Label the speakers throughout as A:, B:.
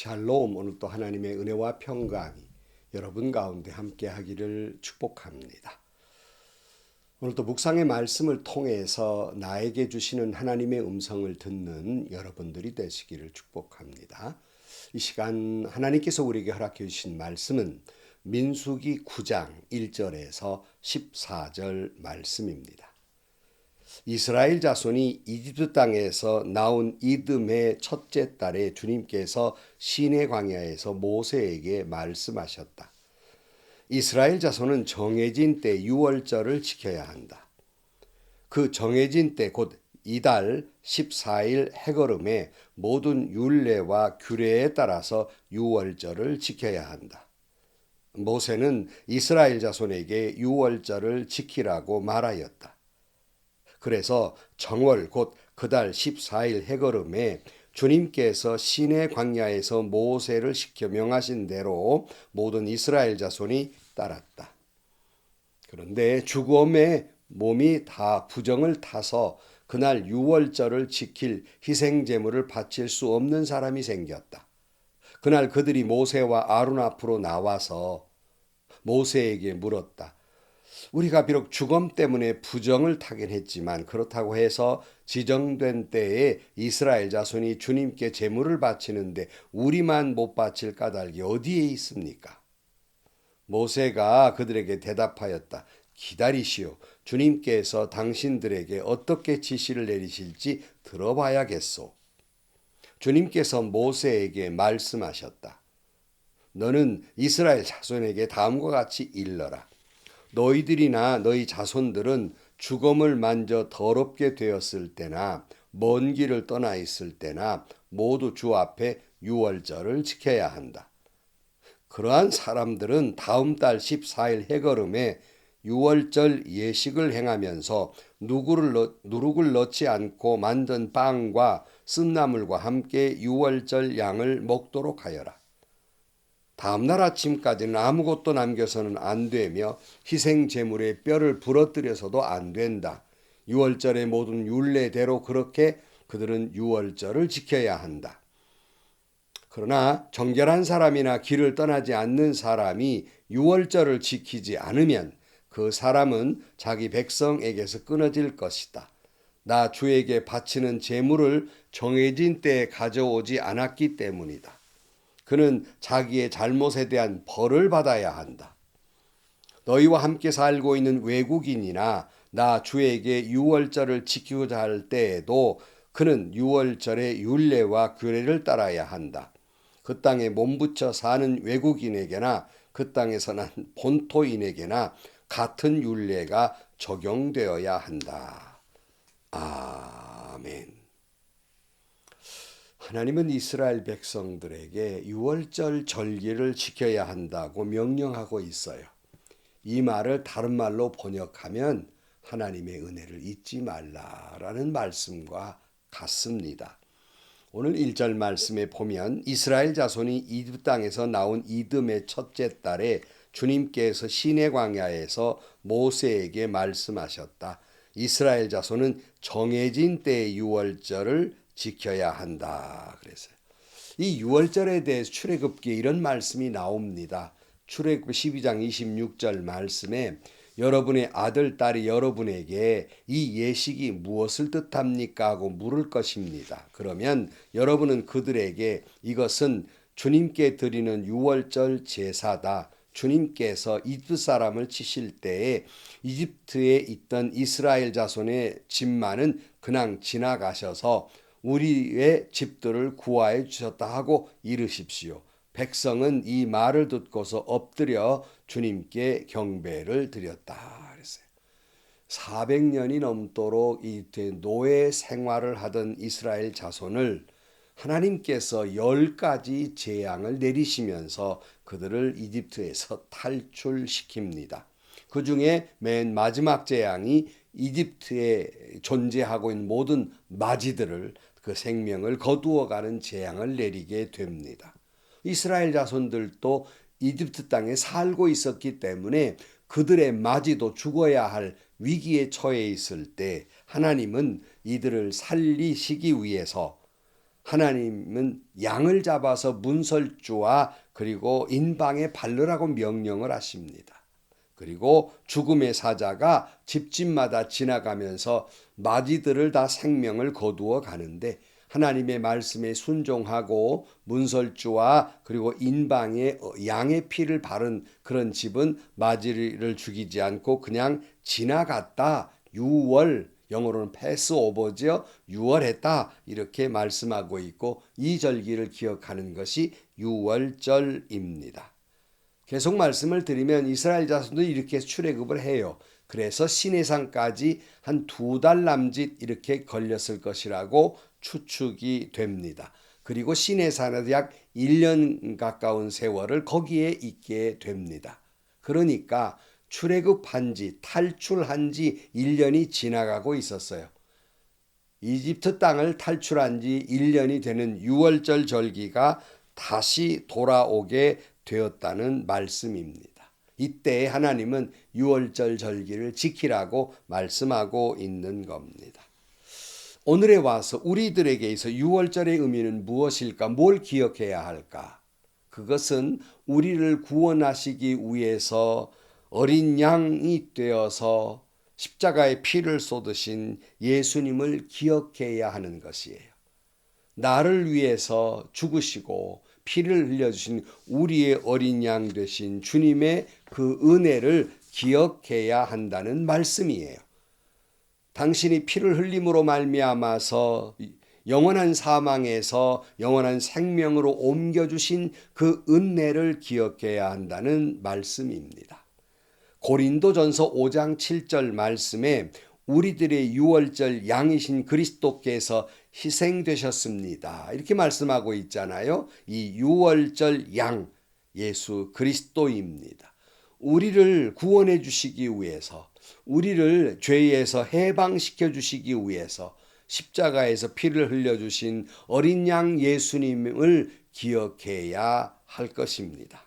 A: 샬롬 오늘 또 하나님의 은혜와 평강이 여러분 가운데 함께 하기를 축복합니다. 오늘 또 묵상의 말씀을 통해서 나에게 주시는 하나님의 음성을 듣는 여러분들이 되시기를 축복합니다. 이 시간 하나님께서 우리에게 허락해 주신 말씀은 민수기 9장 1절에서 14절 말씀입니다. 이스라엘 자손이 이집트 땅에서 나온 이듬의 첫째 달에 주님께서 시내 광야에서 모세에게 말씀하셨다. 이스라엘 자손은 정해진 때 유월절을 지켜야 한다. 그 정해진 때 곧 이달 14일 해걸음에 모든 율례와 규례에 따라서 유월절을 지켜야 한다. 모세는 이스라엘 자손에게 유월절을 지키라고 말하였다. 그래서 정월 곧 그달 14일 해걸음에 주님께서 시내 광야에서 모세를 시켜 명하신 대로 모든 이스라엘 자손이 따랐다. 그런데 죽음에 몸이 다 부정을 타서 그날 유월절을 지킬 희생 제물을 바칠 수 없는 사람이 생겼다. 그날 그들이 모세와 아론 앞으로 나와서 모세에게 물었다. 우리가 비록 죽음 때문에 부정을 타긴 했지만 그렇다고 해서 지정된 때에 이스라엘 자손이 주님께 제물을 바치는데 우리만 못 바칠 까닭이 어디에 있습니까? 모세가 그들에게 대답하였다. 기다리시오. 주님께서 당신들에게 어떻게 지시를 내리실지 들어봐야겠소. 주님께서 모세에게 말씀하셨다. 너는 이스라엘 자손에게 다음과 같이 일러라. 너희들이나 너희 자손들은 죽음을 만져 더럽게 되었을 때나 먼 길을 떠나 있을 때나 모두 주 앞에 유월절을 지켜야 한다. 그러한 사람들은 다음 달 14일 해걸음에 유월절 예식을 행하면서 누구를 넣, 누룩을 넣지 않고 만든 빵과 쓴나물과 함께 유월절 양을 먹도록 하여라. 다음날 아침까지는 아무것도 남겨서는 안 되며 희생 제물의 뼈를 부러뜨려서도 안 된다. 유월절의 모든 율례대로 그렇게 그들은 유월절을 지켜야 한다. 그러나 정결한 사람이나 길을 떠나지 않는 사람이 유월절을 지키지 않으면 그 사람은 자기 백성에게서 끊어질 것이다. 나 주에게 바치는 제물을 정해진 때에 가져오지 않았기 때문이다. 그는 자기의 잘못에 대한 벌을 받아야 한다. 너희와 함께 살고 있는 외국인이나 나 주에게 유월절을 지키고자 할 때에도 그는 유월절의 율례와 규례를 따라야 한다. 그 땅에 몸붙여 사는 외국인에게나 그 땅에서 난 본토인에게나 같은 율례가 적용되어야 한다. 아멘. 하나님은 이스라엘 백성들에게 유월절 절기를 지켜야 한다고 명령하고 있어요. 이 말을 다른 말로 번역하면 하나님의 은혜를 잊지 말라라는 말씀과 같습니다. 오늘 1절 말씀에 보면 이스라엘 자손이 이집트 땅에서 나온 이듬의 첫째 달에 주님께서 시내 광야에서 모세에게 말씀하셨다. 이스라엘 자손은 정해진 때의 유월절을 지켜야 한다. 그래서요. 이 유월절에 대해서 출애굽기에 이런 말씀이 나옵니다. 출애굽 12장 26절 말씀에 여러분의 아들 딸이 여러분에게 이 예식이 무엇을 뜻합니까 하고 물을 것입니다. 그러면 여러분은 그들에게 이것은 주님께 드리는 유월절 제사다. 주님께서 이집트 사람을 치실 때에 이집트에 있던 이스라엘 자손의 집만은 그냥 지나가셔서 우리의 집들을 구하여 주셨다 하고 이르십시오. 백성은 이 말을 듣고서 엎드려 주님께 경배를 드렸다 그랬어요. 400년이 넘도록 이 노예 생활을 하던 이스라엘 자손을 하나님께서 열 가지 재앙을 내리시면서 그들을 이집트에서 탈출시킵니다. 그 중에 맨 마지막 재앙이 이집트에 존재하고 있는 모든 마지들을 그 생명을 거두어가는 재앙을 내리게 됩니다. 이스라엘 자손들도 이집트 땅에 살고 있었기 때문에 그들의 마지도 죽어야 할 위기에 처해 있을 때 하나님은 이들을 살리시기 위해서 하나님은 양을 잡아서 문설주와 그리고 인방에 바르라고 명령을 하십니다. 그리고 죽음의 사자가 집집마다 지나가면서 마디들을 다 생명을 거두어 가는데 하나님의 말씀에 순종하고 문설주와 그리고 인방에 양의 피를 바른 그런 집은 마지를 죽이지 않고 그냥 지나갔다. 유월 영어로는 패스 오버지요. 유월했다. 이렇게 말씀하고 있고 이 절기를 기억하는 것이 유월절입니다. 계속 말씀을 드리면 이스라엘 자손도 이렇게 출애굽을 해요. 그래서 시내산까지 한 두 달 남짓 이렇게 걸렸을 것이라고 추측이 됩니다. 그리고 시내산에서 약 1년 가까운 세월을 거기에 있게 됩니다. 그러니까 출애굽한 지 탈출한 지 1년이 지나가고 있었어요. 이집트 땅을 탈출한 지 1년이 되는 6월절 절기가 다시 돌아오게 되었다는 말씀입니다. 이때 하나님은 6월절 절기를 지키라고 말씀하고 있는 겁니다. 오늘에 와서 우리들에게 있어 6월절의 의미는 무엇일까? 뭘 기억해야 할까? 그것은 우리를 구원하시기 위해서 어린 양이 되어서 십자가의 피를 쏟으신 예수님을 기억해야 하는 것이에요. 나를 위해서 죽으시고 피를 흘려주신 우리의 어린 양 되신 주님의 그 은혜를 기억해야 한다는 말씀이에요. 당신이 피를 흘림으로 말미암아서 영원한 사망에서 영원한 생명으로 옮겨주신 그 은혜를 기억해야 한다는 말씀입니다. 고린도 전서 5장 7절 말씀에 우리들의 유월절 양이신 그리스도께서 희생되셨습니다. 이렇게 말씀하고 있잖아요. 이 유월절 양 예수 그리스도입니다. 우리를 구원해 주시기 위해서 우리를 죄에서 해방시켜 주시기 위해서 십자가에서 피를 흘려 주신 어린 양 예수님을 기억해야 할 것입니다.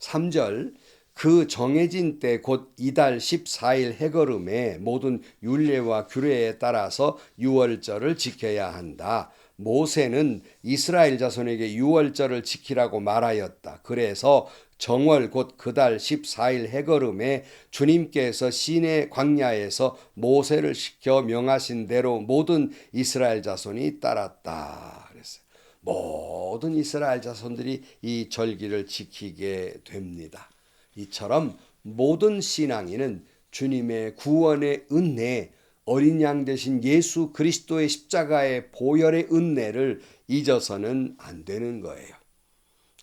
A: 3절 그 정해진 때 곧 이달 14일 해거름에 모든 율례와 규례에 따라서 유월절을 지켜야 한다. 모세는 이스라엘 자손에게 유월절을 지키라고 말하였다. 그래서 정월 곧 그달 14일 해거름에 주님께서 시내 광야에서 모세를 시켜 명하신 대로 모든 이스라엘 자손이 따랐다. 그랬어요. 모든 이스라엘 자손들이 이 절기를 지키게 됩니다. 이처럼 모든 신앙인은 주님의 구원의 은혜, 어린 양 대신 예수 그리스도의 십자가의 보혈의 은혜를 잊어서는 안 되는 거예요.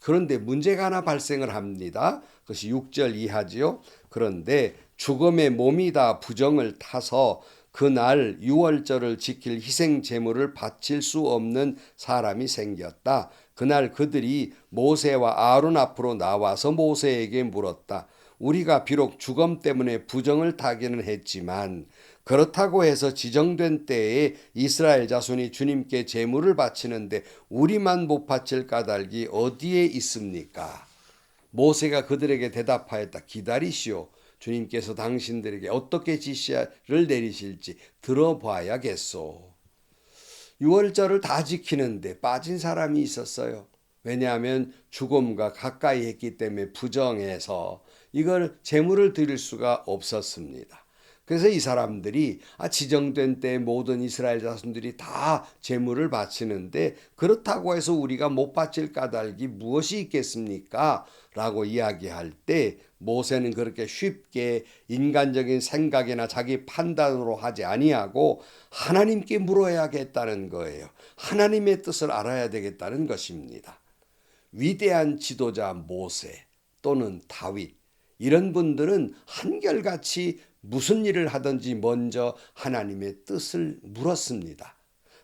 A: 그런데 문제가 하나 발생을 합니다. 그것이 6절 이하지요. 그런데 죽음의 몸이 다 부정을 타서 그날 유월절을 지킬 희생 제물을 바칠 수 없는 사람이 생겼다. 그날 그들이 모세와 아론 앞으로 나와서 모세에게 물었다. 우리가 비록 죽음 때문에 부정을 타기는 했지만 그렇다고 해서 지정된 때에 이스라엘 자손이 주님께 제물을 바치는데 우리만 못 바칠 까닭이 어디에 있습니까? 모세가 그들에게 대답하였다. 기다리시오. 주님께서 당신들에게 어떻게 지시를 내리실지 들어봐야겠소. 6월절을 다 지키는데 빠진 사람이 있었어요. 왜냐하면 죽음과 가까이 했기 때문에 부정해서 이걸 제물을 드릴 수가 없었습니다. 그래서 이 사람들이 아, 지정된 때 모든 이스라엘 자손들이 다 제물을 바치는데 그렇다고 해서 우리가 못 바칠 까닭이 무엇이 있겠습니까? 라고 이야기할 때 모세는 그렇게 쉽게 인간적인 생각이나 자기 판단으로 하지 아니하고 하나님께 물어야겠다는 거예요. 하나님의 뜻을 알아야 되겠다는 것입니다. 위대한 지도자 모세 또는 다윗 이런 분들은 한결같이 무슨 일을 하든지 먼저 하나님의 뜻을 물었습니다.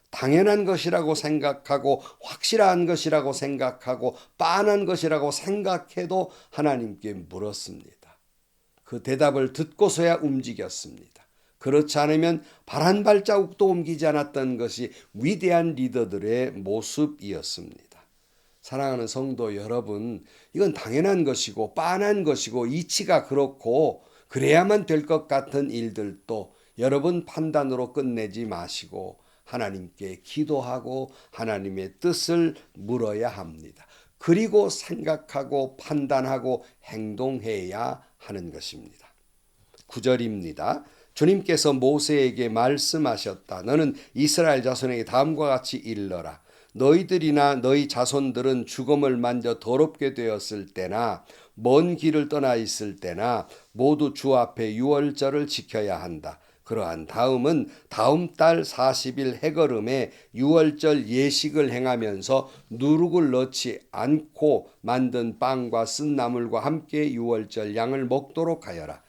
A: 당연한 것이라고 생각하고 확실한 것이라고 생각하고 빤한 것이라고 생각해도 하나님께 물었습니다. 그 대답을 듣고서야 움직였습니다. 그렇지 않으면 발한 발자국도 옮기지 않았던 것이 위대한 리더들의 모습이었습니다. 사랑하는 성도 여러분, 이건 당연한 것이고 빤한 것이고 이치가 그렇고 그래야만 될 것 같은 일들도 여러분 판단으로 끝내지 마시고 하나님께 기도하고 하나님의 뜻을 물어야 합니다. 그리고 생각하고 판단하고 행동해야 하는 것입니다. 9절입니다. 주님께서 모세에게 말씀하셨다. 너는 이스라엘 자손에게 다음과 같이 일러라. 너희들이나 너희 자손들은 죽음을 만져 더럽게 되었을 때나 먼 길을 떠나 있을 때나 모두 주 앞에 유월절을 지켜야 한다. 그러한 다음은 다음 달 40일 해걸음에 유월절 예식을 행하면서 누룩을 넣지 않고 만든 빵과 쓴 나물과 함께 유월절 양을 먹도록 하여라.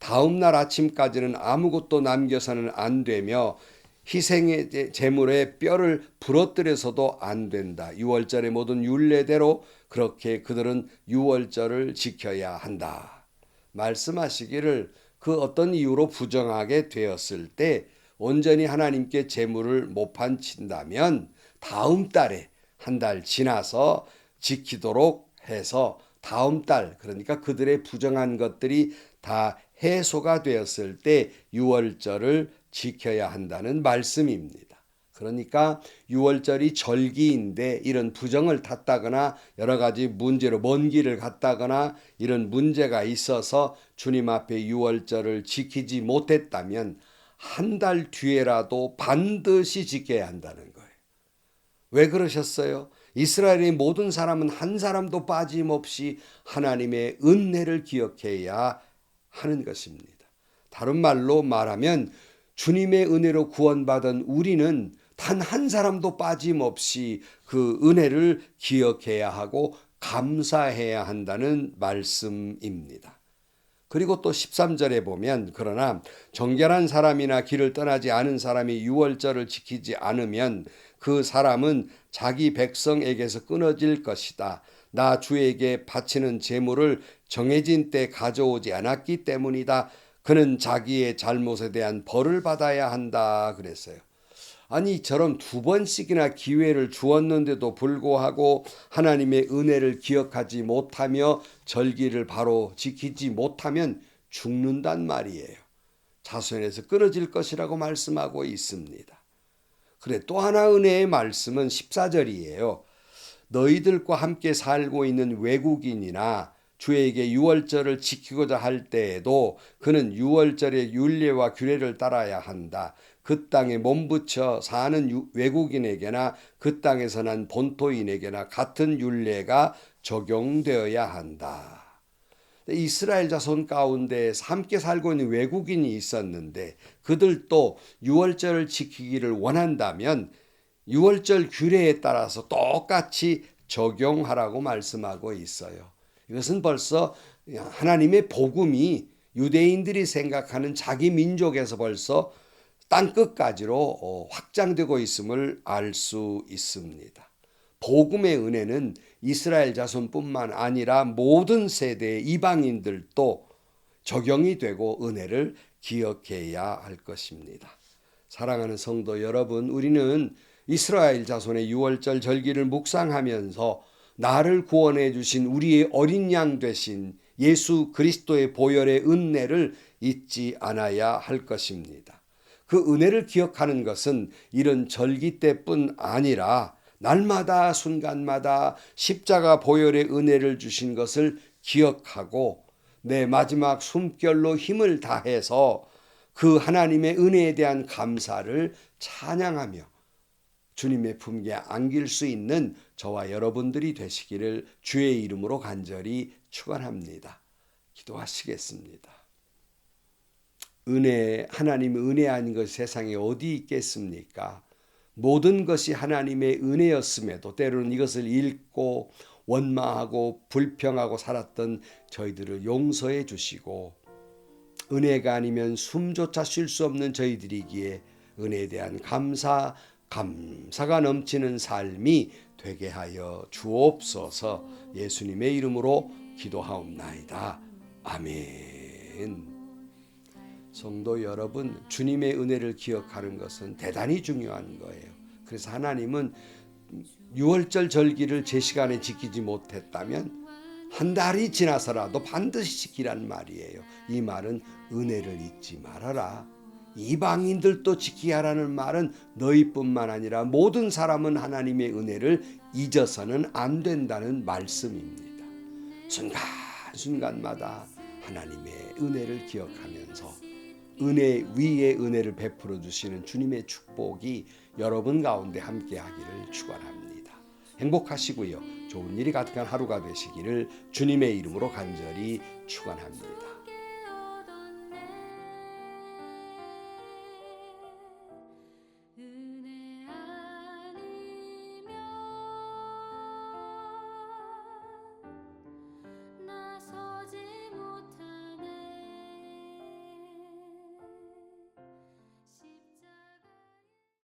A: 다음 날 아침까지는 아무것도 남겨서는 안 되며 희생의 제물에 뼈를 부러뜨려서도 안 된다. 유월절의 모든 율례대로 그렇게 그들은 유월절을 지켜야 한다. 말씀하시기를 그 어떤 이유로 부정하게 되었을 때 온전히 하나님께 제물을 못 바친다면 다음 달에 한 달 지나서 지키도록 해서 다음 달 그러니까 그들의 부정한 것들이 다 해소가 되었을 때 유월절을 지켜야 한다는 말씀입니다. 그러니까 유월절이 절기인데 이런 부정을 탔다거나 여러 가지 문제로 먼 길을 갔다거나 이런 문제가 있어서 주님 앞에 유월절을 지키지 못했다면 한 달 뒤에라도 반드시 지켜야 한다는 거예요. 왜 그러셨어요? 이스라엘의 모든 사람은 한 사람도 빠짐없이 하나님의 은혜를 기억해야 하는 것입니다. 다른 말로 말하면 주님의 은혜로 구원받은 우리는 단 한 사람도 빠짐없이 그 은혜를 기억해야 하고 감사해야 한다는 말씀입니다. 그리고 또 13절에 보면 그러나 정결한 사람이나 길을 떠나지 않은 사람이 유월절을 지키지 않으면 그 사람은 자기 백성에게서 끊어질 것이다. 나 주에게 바치는 제물을 정해진 때 가져오지 않았기 때문이다. 그는 자기의 잘못에 대한 벌을 받아야 한다 그랬어요. 아니 저런 두 번씩이나 기회를 주었는데도 불구하고 하나님의 은혜를 기억하지 못하며 절기를 바로 지키지 못하면 죽는단 말이에요. 자손에서 끊어질 것이라고 말씀하고 있습니다. 그래 또 하나 은혜의 말씀은 14절이에요. 너희들과 함께 살고 있는 외국인이나 주에게 유월절을 지키고자 할 때에도 그는 유월절의 율례와 규례를 따라야 한다. 그 땅에 몸붙여 사는 외국인에게나 그 땅에서 난 본토인에게나 같은 율례가 적용되어야 한다. 이스라엘 자손 가운데 함께 살고 있는 외국인이 있었는데 그들도 유월절을 지키기를 원한다면 유월절 규례에 따라서 똑같이 적용하라고 말씀하고 있어요. 이것은 벌써 하나님의 복음이 유대인들이 생각하는 자기 민족에서 벌써 땅 끝까지로 어, 확장되고 있음을 알 수 있습니다. 복음의 은혜는 이스라엘 자손뿐만 아니라 모든 세대의 이방인들도 적용이 되고 은혜를 기억해야 할 것입니다. 사랑하는 성도 여러분, 우리는 이스라엘 자손의 유월절 절기를 묵상하면서 나를 구원해 주신 우리의 어린 양 되신 예수 그리스도의 보혈의 은혜를 잊지 않아야 할 것입니다. 그 은혜를 기억하는 것은 이런 절기 때뿐 아니라 날마다 순간마다 십자가 보혈의 은혜를 주신 것을 기억하고 내 마지막 숨결로 힘을 다해서 그 하나님의 은혜에 대한 감사를 찬양하며 주님의 품에 안길 수 있는 저와 여러분들이 되시기를 주의 이름으로 간절히 축원합니다. 기도하시겠습니다. 은혜 하나님 은혜 아닌 것 세상에 어디 있겠습니까? 모든 것이 하나님의 은혜였음에도 때로는 이것을 읽고 원망하고 불평하고 살았던 저희들을 용서해 주시고 은혜가 아니면 숨조차 쉴 수 없는 저희들이기에 은혜에 대한 감사 감사가 넘치는 삶이 되게 하여 주옵소서 예수님의 이름으로 기도하옵나이다. 아멘. 성도 여러분, 주님의 은혜를 기억하는 것은 대단히 중요한 거예요. 그래서 하나님은 유월절 절기를 제 시간에 지키지 못했다면 한 달이 지나서라도 반드시 지키란 말이에요. 이 말은 은혜를 잊지 말아라. 이방인들도 지키게 하라는 말은 너희뿐만 아니라 모든 사람은 하나님의 은혜를 잊어서는 안 된다는 말씀입니다. 순간순간마다 하나님의 은혜를 기억하면서 은혜 위에 은혜를 베풀어 주시는 주님의 축복이 여러분 가운데 함께 하기를 축원합니다. 행복하시고요. 좋은 일이 가득한 하루가 되시기를 주님의 이름으로 간절히 축원합니다.